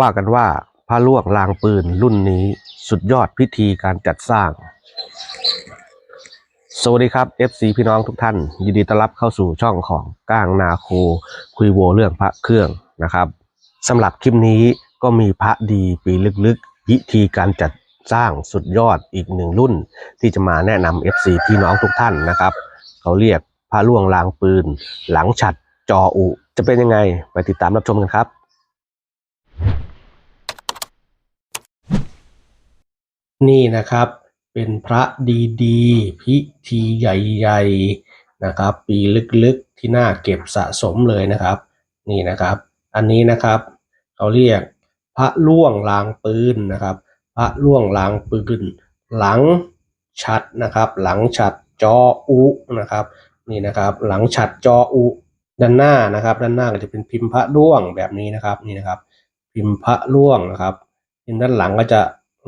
ว่ากันว่าพระลวงลางปืนรุ่นนี้สุดยอดพิธีการจัดสร้าง สวัสดีครับ FC พี่น้องทุกท่าน ยินดีต้อนรับเข้าสู่ช่องของก้างนาโค คุยโวเรื่องพระเครื่องนะครับสำหรับคลิปนี้ก็มีพระดีปีลึกๆ พิธีการจัดสร้างสุดยอดอีกหนึ่งรุ่น ที่จะมาแนะนำ FC พี่น้องทุกท่านนะครับ เขาเรียกพระล่วงลางปืน หลังฉัดจออุ จะเป็นยังไงไปติดตามรับชมกันครับ นี่นะครับเป็นพระดีๆ พิธีใหญ่ๆนะครับ ปีลึกๆที่น่าเก็บสะสมเลยนะครับ นี่นะครับ อันนี้นะครับเขาเรียกพระล่วงลางปืนนะครับ พระล่วงลางปืน หลังฉัดนะครับ หลังฉัดจออุนะครับ นี่นะครับ หลังฉัดจออุด้านหน้านะครับ ด้านหน้าก็จะเป็นพิมพ์พระล่วงแบบนี้นะครับ นี่นะครับ พิมพ์พระล่วงนะครับพิมพ์ด้านหลังก็จะ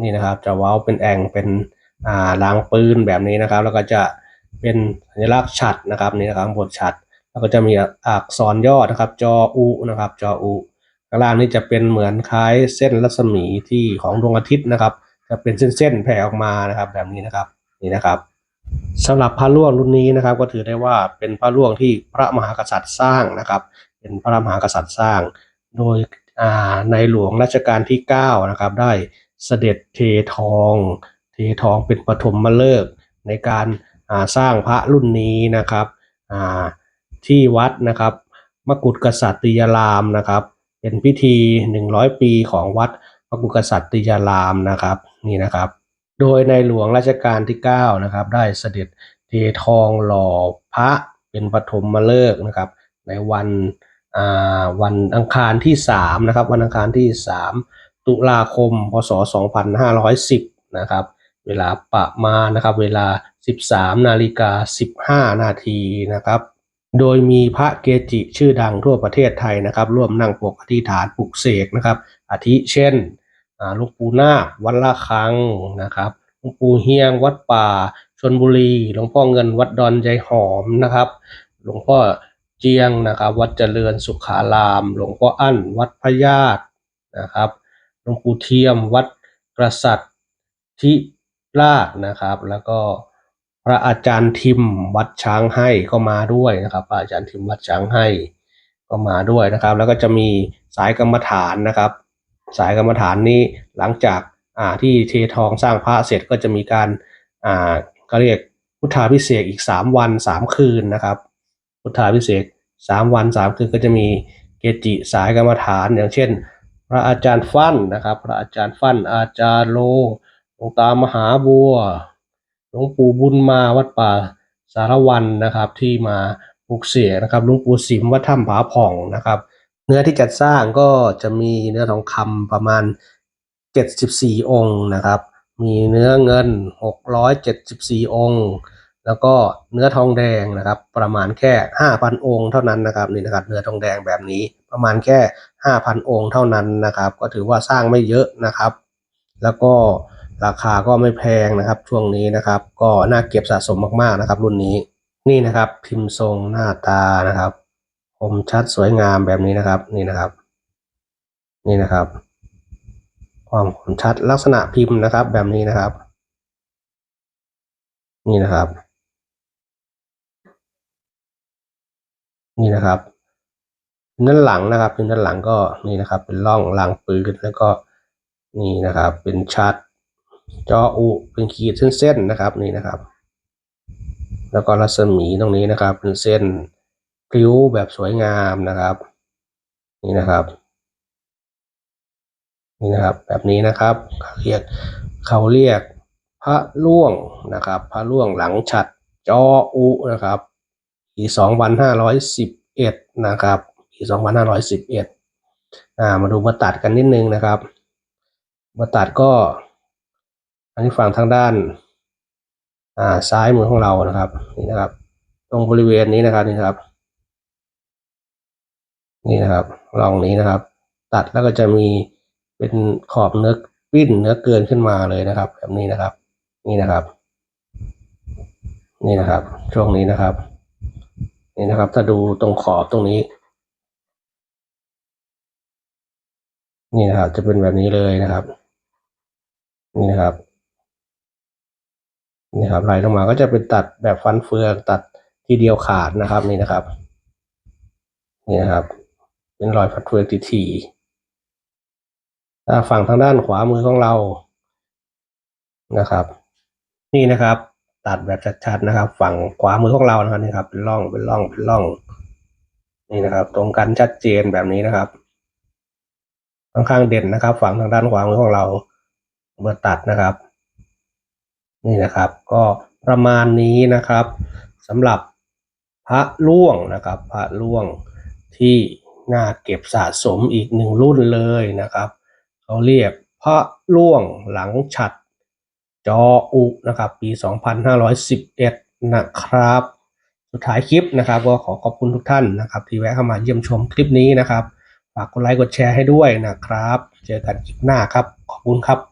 นี่นะครับ จะเว้าเป็นแองเป็นอ่าลางปืนแบบนี้นะครับ แล้วก็จะเป็นสัญลักษณ์ฉัดนะครับนี่นะครับบทฉัดแล้วก็จะมีอักษรย่อนะครับจออุนะครับจออุข้างล่างนี่จะเป็นเหมือนคล้ายเส้นรัศมีที่ของดวงอาทิตย์นะครับ จะเป็นเส้นๆแผ่ออกมานะครับ แบบนี้นะครับนี่นะครับสำหรับพระล่วงรุ่นนี้นะครับ ก็ถือได้ว่าเป็นพระล่วงที่พระมหากษัตริย์สร้างนะครับ เป็นพระมหากษัตริย์สร้าง โดยในหลวงรัชกาลที่9นะครับได้ เสด็จเททอง เททองเป็นปฐมฤกษ์ในการาสร้างพระรุ่นนี้นะครับที่วัดนะครับมกุฎกษัตริยารามนะครับ เป็นพิธี 100 ปีของวัดมกุฎกษัตริยารามนะครับนี่นะครับ โดยในหลวงรัชกาลที่9นะครับได้เสด็จเททองหล่อพระเป็นปฐมฤกษ์นะครับ ในวันวันอังคารที่3นะครับวันอังคารที่3 ตุลาคม พศ 2510 นะครับ เวลาประมาณนะครับ เวลา 13 นาฬิกา 15 นาทีนะครับ โดยมีพระเกจิชื่อดังทั่วประเทศไทยนะครับ ร่วมนั่งปกอธิษฐานปลุกเสกนะครับ อาทิเช่นอาหลูกปู่นาควัดละคังนะครับหลวงปู่เฮียงวัดป่าชนบุรีหลวงพ่อเงินวัดดอนใจหอมนะครับ หลวงพ่อเจียงนะครับ วัดเจริญสุขาราม หลวงพ่ออั้นวัดพญาตินะครับ หลวงปู่เทียมวัดกษัตทิราชนะครับ แล้วก็พระอาจารย์ทิมวัดช้างให้ก็มาด้วยนะครับพระอาจารย์ทิมวัดช้างให้ก็มาด้วยนะครับ แล้วก็จะมีสายกรรมฐานนะครับ สายกรรมฐานนี้หลังจากอ่าที่เททองสร้างพระเสร็จก็จะมีการอ่าก็เรียกพุทธาพิเศษอีกสามวันสามคืนนะครับ พุทธาพิเศษกสามวันสามคืนก็จะมีเกจิสายกรรมฐานอย่างเช่น พระอาจารย์ฟั่นนะครับ พระอาจารย์ฟั่น อาจารย์โลหลวงตามหาบัวหลวงปู่บุญมาวัดป่าสารวันนะครับ ที่มาปลุกเสกนะครับหลวงปู่สิมวัดถ้ำผาผ่องนะครับ เนื้อที่จัดสร้างก็จะมีเนื้อทองคำประมาณ 74 องค์นะครับ มีเนื้อเงิน 674 องค์ แล้วก็เนื้อทองแดงนะครับ ประมาณแค่ 5,000 องค์เท่านั้นนะครับนี่นะครับเนื้อทองแดงแบบนี้ประมาณแค่ 5,000 องค์เท่านั้นนะครับ ก็ถือว่าสร้างไม่เยอะนะครับ แล้วก็ราคาก็ไม่แพงนะครับ ช่วงนี้นะครับ ก็น่าเก็บสะสมมากๆนะครับ รุ่นนี้นี่นะครับ พิมพ์ทรงหน้าตานะครับคมชัดสวยงามแบบนี้นะครับนี่นะครับ นี่นะครับ ความคมชัดลักษณะพิมพ์นะครับ แบบนี้นะครับ นี่นะครับ นี่นะครับด้านหลังนะครับด้านหลังก็นี่นะครับ เป็นร่องรางปืนแล้วก็นี่นะครับ เป็นชัดจออุเป็นขีดเส้นๆนะครับนี่นะครับ แล้วก็รัศมีตรงนี้นะครับ เป็นเส้นพริ้วแบบสวยงามนะครับ นี่นะครับนี่นะครับแบบนี้นะครับเขาเรียกเขาเรียกพระล่วงนะครับ พระล่วงหลังฉัดจออุนะครับปีสองพันห้าร้อยสิบ เอ็ดนะครับปีสองพันห้าร้อยสิบเอ็ดอ่า มาดูมาตัดกันนิดนึงนะครับ มาตัดก็ อันนี้ฝั่งทางด้าน อ่า ซ้ายมือของเรานะครับ นี่นะครับ ตรงบริเวณนี้นะครับ นี่ครับ นี่นะครับลองนี้นะครับ ตัดแล้วก็จะมีเป็นขอบเนื้อปิ้นเนื้อเกินขึ้นมาเลยนะครับ แบบนี้นะครับ นี่นะครับ นี่นะครับ ช่วงนี้นะครับ นี่นะครับ ถ้าดูตรงขอบตรงนี้ นี่นะครับ จะเป็นแบบนี้เลยนะครับ นี่นะครับนี่ครับไหลลงมาก็จะเป็นตัดแบบฟันเฟืองตัดทีเดียวขาดนะครับนี่นะครับนี่นะครับ เป็นรอยฟันเฟืองทีๆถ้าฝั่งทางด้านขวามือของเรานะครับ นี่นะครับ ตัดแบบชัดๆนะครับ ฝั่งขวามือของเรานะครับนี่ครับเป็นร่องเป็นร่องเป็นร่อง นี่นะครับ ตรงกันชัดเจนแบบนี้นะครับค่อนข้างเด่นนะครับ ฝั่งทางด้านขวามือของเราเมื่อตัดนะครับ นี่นะครับ ก็ประมาณนี้นะครับสำหรับพระล่วงนะครับ พระล่วงที่น่าเก็บสะสมอีกหนึ่งรุ่นเลยนะครับเขาเรียกพระล่วงหลังฉัด จออุนะครับปี 2511 นะครับ สุดท้ายคลิปนะครับก็ขอขอบคุณทุกท่านนะครับที่แวะเข้ามาเยี่ยมชมคลิปนี้นะครับ ฝากกดไลค์กดแชร์ให้ด้วยนะครับ เจอกันคลิปหน้าครับ ขอบคุณครับ